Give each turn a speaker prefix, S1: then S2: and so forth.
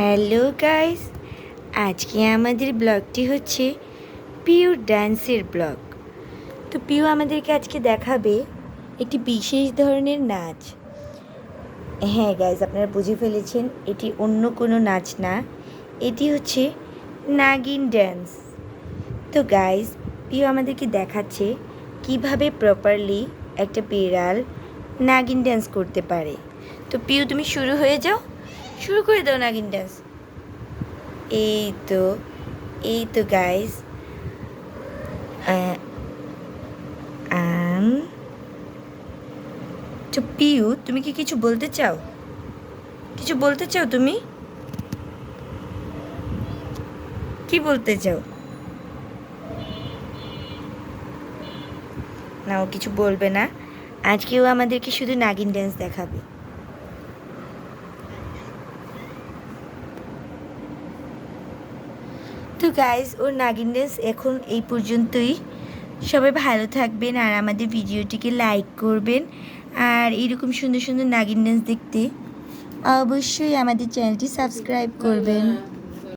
S1: Hello guys, আজকে আমাদের ব্লগটি হচ্ছে পিউ ডান্সের ব্লগ। তো পিউ আমাদেরকে আজকে দেখাবে একটি বিশেষ ধরনের নাচ। হ্যাঁ গাইজ আপনারা বুঝে ফেলেছেন, এটি অন্য কোনো নাচ না, এটি হচ্ছে নাগিন ড্যান্স তো গাইজ পিউ আমাদেরকে দেখাচ্ছে কীভাবে প্রপারলি একটা বিড়াল নাগিন ড্যান্স করতে পারে। তো পিউ, তুমি শুরু হয়ে যাও। শুরু করে দাও নাগিন ড্যান্স এই তো এই তো গাইজ তো পিউ, তুমি কি কিছু বলতে চাও? কিছু বলতে চাও তুমি? কি বলতে চাও? না, ও কিছু বলবে না। আজকেও আমাদেরকে শুধু নাগিন ড্যান্স দেখাবে। তো গাইজ ওর নাগিন এখন এই পর্যন্তই। সবাই ভালো থাকবেন আর আমাদের ভিডিওটিকে লাইক করবেন। আর এরকম সুন্দর সুন্দর নাগিন দেখতে অবশ্যই আমাদের চ্যানেলটি সাবস্ক্রাইব করবেন।